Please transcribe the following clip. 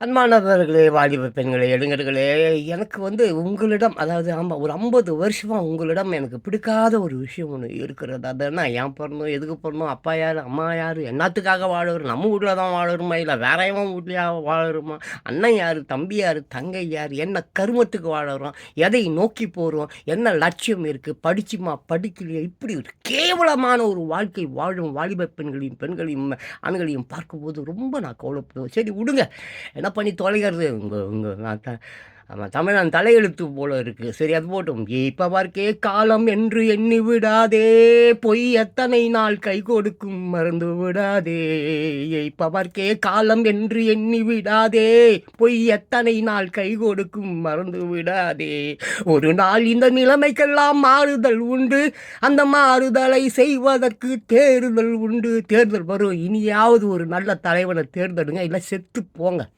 அன்பானவர்களே வாலிப பெண்களே இளைஞர்களே எனக்கு வந்து உங்களிடம் அதாவது ஆமாம் ஒரு ஐம்பது வருஷமாக உங்களிடம் எனக்கு பிடிக்காத ஒரு விஷயம் ஒன்று இருக்கிறது. அதுன்னா ஏன் பிறந்தோம் எதுக்கு பிறந்தோம் அப்பா யார் அம்மா யார் என்னத்துக்காக வாழறோம் நம்ம வீட்டில் தான் வாழறோமா இல்லை வேற எவன் வீட்லையா வாழறோமா அண்ணன் யார் தம்பி யார் தங்கை யார் என்ன கருமத்துக்கு வாழறோம் எதை நோக்கி போகிறோம் என்ன லட்சியம் இருக்குது படிச்சுமா படிக்கலையா இப்படி ஒரு கேவலமான ஒரு வாழ்க்கை வாழும் வாலிப பெண்களையும் பெண்களையும் ஆண்களையும் பார்க்கும்போது ரொம்ப நான் கவலைப்படுவோம் சரி விடுங்க. என்ன பண்ணி தொலைகிறது. உங்கள் உங்கள் நான் த ஆமாம் தமிழன் தலையெழுத்து போல இருக்குது சரி அது போட்டும். இப்போ பார்க்கே காலம் என்று எண்ணி விடாதே. பொய் எத்தனை நாள் கை கொடுக்கும் மறந்து விடாதே. இப்போ பார்க்கே காலம் என்று எண்ணி விடாதே. பொய் எத்தனை நாள் கை கொடுக்கும் மறந்து விடாதே. ஒரு நாள் இந்த நிலைமைக்கெல்லாம் மாறுதல் உண்டு. அந்த மாறுதலை செய்வதற்கு தேர்தல் உண்டு. தேர்தல் வரும். இனியாவது ஒரு நல்ல தலைவனை தேர்ந்தெடுங்க. இல்லை செத்து போங்க.